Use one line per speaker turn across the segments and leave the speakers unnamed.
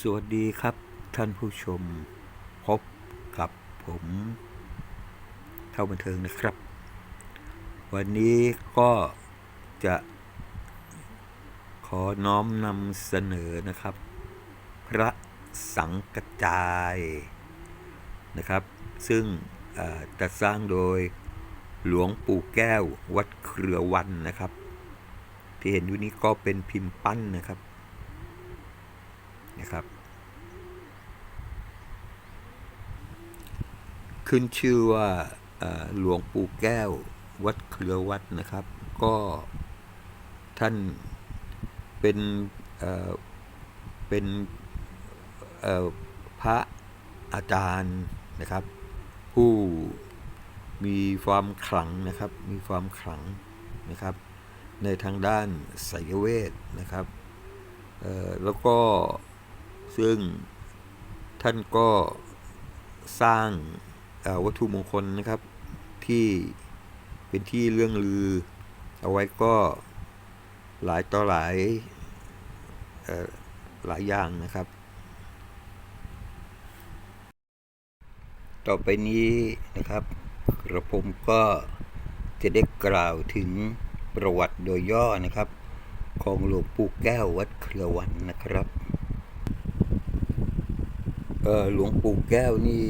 สวัสดีครับท่านผู้ชม พบกับผมเท่าบันเทิงนะครับ วันนี้ก็จะขอน้อมนำเสนอนะครับ พระสังกจายนะครับ ซึ่งจัดสร้างโดยหลวงปู่แก้ววัดเครือวันนะครับ ที่เห็นอยู่นี้ก็เป็นพิมพ์ปั้นนะครับ นะครับ ขึ้นชื่อว่าหลวงปู่แก้ววัดเครือวัดนะครับ ก็ท่านเป็นเป็นพระอาจารย์นะครับ ผู้มีความขลังนะครับ มีความขลังนะครับ ในทางด้านไสยเวทนะครับแล้วก็ ซึ่งท่านก็สร้างวัตถุมงคลนะครับ ที่เป็นที่เรื่องลือ เอาไว้ก็หลายต่อหลายหลายอย่างนะครับ ต่อไปนี้นะครับกระผมก็จะได้กล่าวถึงประวัติโดยย่อนะครับ ของหลวงปู่แก้ววัดเครือวันนะครับ หลวงปู่แก้วนี่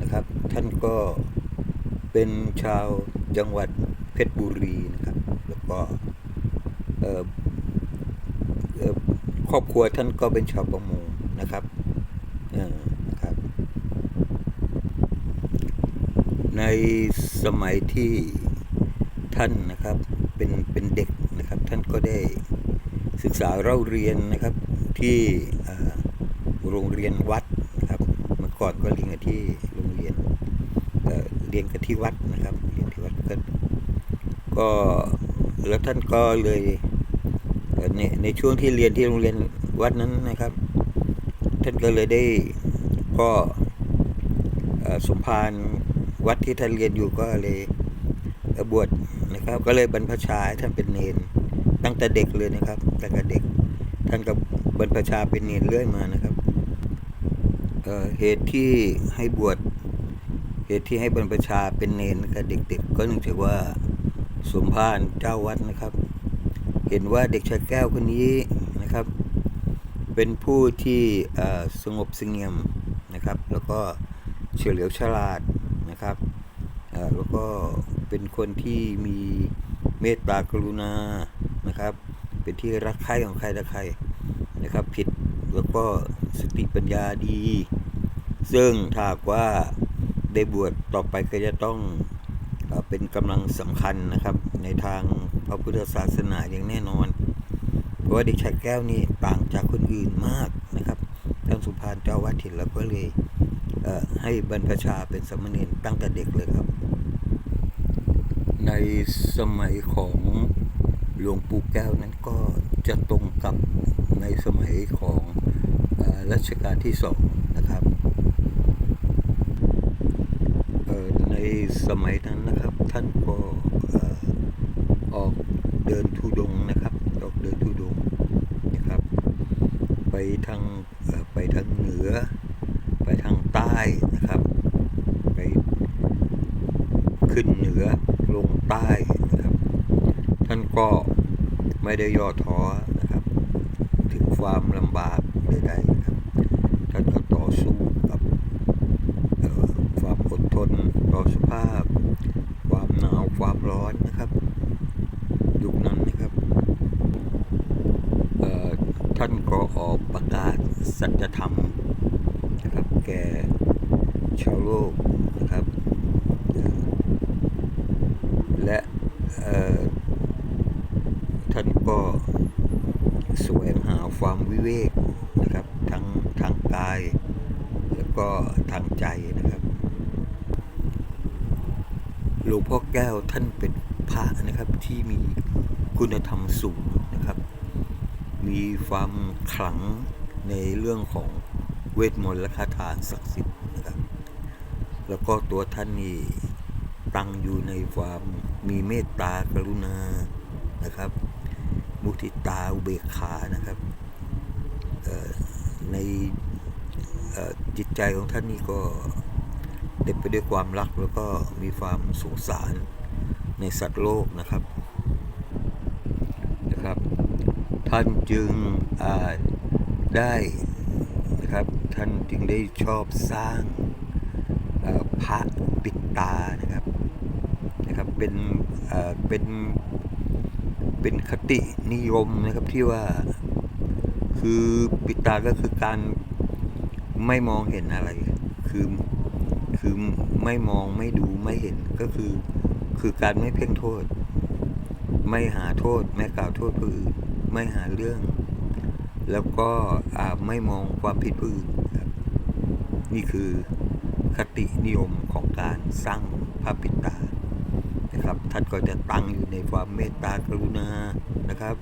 นะครับ ท่านก็เป็นชาวจังหวัดเพชรบุรีนะครับ แล้วก็ครอบครัวท่านก็เป็นชาวประมงนะครับนะครับ ในสมัยที่ท่านนะครับเป็นเป็นเด็กนะครับ ท่านก็ได้ศึกษาเล่าเรียนนะครับที่โรงเรียนวัด ก่อนก็เรียนกันที่โรงเรียนเอ่เรียนกันที่วัดนะครับเรียนที่วัดก็ก็แล้วท่านก็เลยในในช่วงที่เรียนที่โรงเรียนวัดนั้นนะครับ ท่านก็เลยได้ก็สมภารวัดที่ท่านเรียนอยู่ก็เลยบวชนะครับ ก็เลยบรรพชาให้ท่านเป็นเนนตั้งแต่เด็กเลยนะครับตั้งแต่เด็ก ท่านก็บรรพชาเป็นเนนเรื่อยมานะครับ เอ่อเหตุที่ให้บวชเหตุที่ให้บรรพชาเป็นเนนตั้งแต่เด็ก ๆ ก็เนื่องจากว่าสมภารเจ้าวัดนะครับ เห็นว่าเด็กชายแก้วคนนี้นะครับ เป็นผู้ที่เอ่อสงบเสงี่ยมนะครับ แล้วก็เฉลียวฉลาดนะครับแล้วก็เป็นคนที่มีเมตตากรุณานะครับ เป็นที่รักใคร่ของใครต่อใครนะครับ ผิดแล้วก็ สติปัญญาดี ซึ่งถ้ากว่าได้บวชต่อไปก็จะต้องเป็นกำลังสำคัญนะครับ ในทางพระพุทธศาสนาอย่างแน่นอน เพราะว่าเด็กชายแก้วนี่ต่างจากคนอื่นมากนะครับท่านสุพานเจ้าวัดถิ่นแล้วก็เลยเให้บรรพชาเป็นสามเณรตั้งแต่เด็กเลยครับ ในสมัยของหลวงปู่แก้วนั้นก็จะตรงกับในสมัยของ รัชกาลที่สองนะครับในสมัยนั้นนะครับท่านก็ออกเดินทุดงนะครับออกเดินทุดงนะครับ ไปทางไปทางเหนือ ไปทางใต้นะครับ ไปขึ้นเหนือลงใต้นะครับ ท่านก็ไม่ได้ย่อท้อนะครับ ถึงความลำบากใดๆนะครับ ท่านก็ต่อ สู้กับความอดทนต่อสภาพ ความหนาวความร้อนนะครับยุคนั้นนะครับท่านก็ออกประกาศสัจธรรมนะครับแก่ชาวโลกนะครับ และท่านก็แสวงหาความวิเวกนะครับ ทั้งทางกาย แล้ว ก็ทางใจนะครับ หลวงพ่อแก้วท่านเป็นพระนะครับที่มีคุณธรรมสูงนะครับ มีความขลังในเรื่องของเวทมนต์และคาถาศักดิ์สิทธิ์นะครับ แล้วก็ตัวท่านนี่ตั้งอยู่ในความมีเมตตากรุณานะครับ มุทิตาอุเบกขานะครับในเจิตใจของท่านนี่ก็เต็มไปด้วยความรักแล้วก็มีความสงสารในสัตว์โลกนะครับนะครับ ท่านจึงได้นะครับท่านจึงได้ชอบสร้างพระปิดตานะครับนะครับเป็นเอ่อเป็นเป็นคตินิยมนะครับที่ว่าคือปิดตาก็คือการ ไม่มองเห็นอะไร คือคือไม่มองไม่ดูไม่เห็นก็คือ คือการไม่เพ่งโทษ ไม่หาโทษ ไม่กล่าวโทษผู้อื่นไม่หาเรื่อง แล้วก็ไม่มองความผิดผู้อื่นครับนี่คือคตินิยมของการสร้างพระปิตานะครับ ท่านก็จะตั้งอยู่ในความเมตตากรุณานะครับ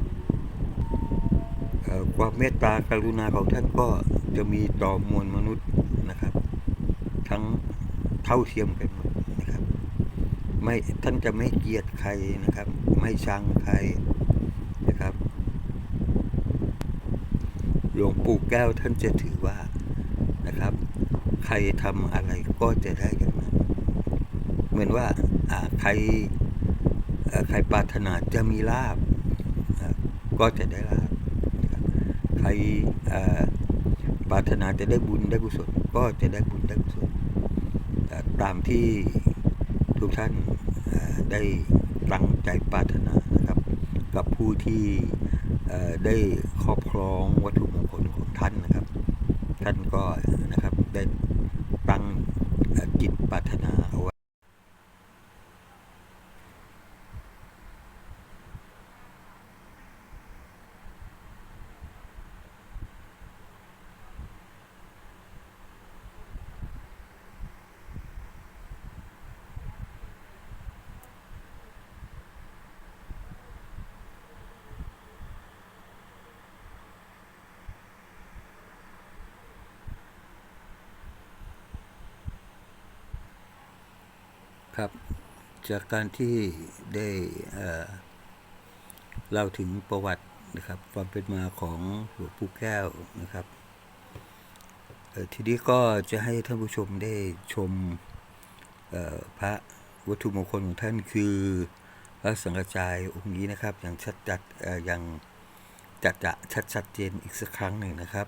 ความเมตตากรุณาของท่านก็จะมีต่อมวลมนุษย์นะครับ ทั้งเท่าเทียมกันหมดนะครับ ไม่ท่านจะไม่เกลียดใครนะครับ ไม่ชังใครนะครับ หลวงปู่แก้วท่านจะถือว่านะครับ ใครทำอะไรก็จะได้อย่างนั้น เหมือนว่าใครใครปรารถนาจะมีลาบก็จะได้ลาบ รปรารถนาจะได้บุญได้กุศลก็จะได้บุญได้กุศลตามที่ทุกท่านได้ตั้งใจปรารถนานะครับ กับผู้ที่ได้ครอบครองวัตถุมงคลของท่านนะครับ ท่านก็นะครับได้ตั้งเอ่อจิตปรารถนาเอาไว้ ครับ จากการที่ได้เล่าถึงประวัตินะครับ ความเป็นมาของหลวงปู่แก้วนะครับทีนี้ก็จะให้ท่านผู้ชมได้ชมพระวัตถุมงคลของท่านคือพระสังฆจายองค์นี้นะครับ อย่างชัดจัดเอ่ออย่างจัดจะชัดชัดเจนอีกสักครั้งหนึ่งนะครับ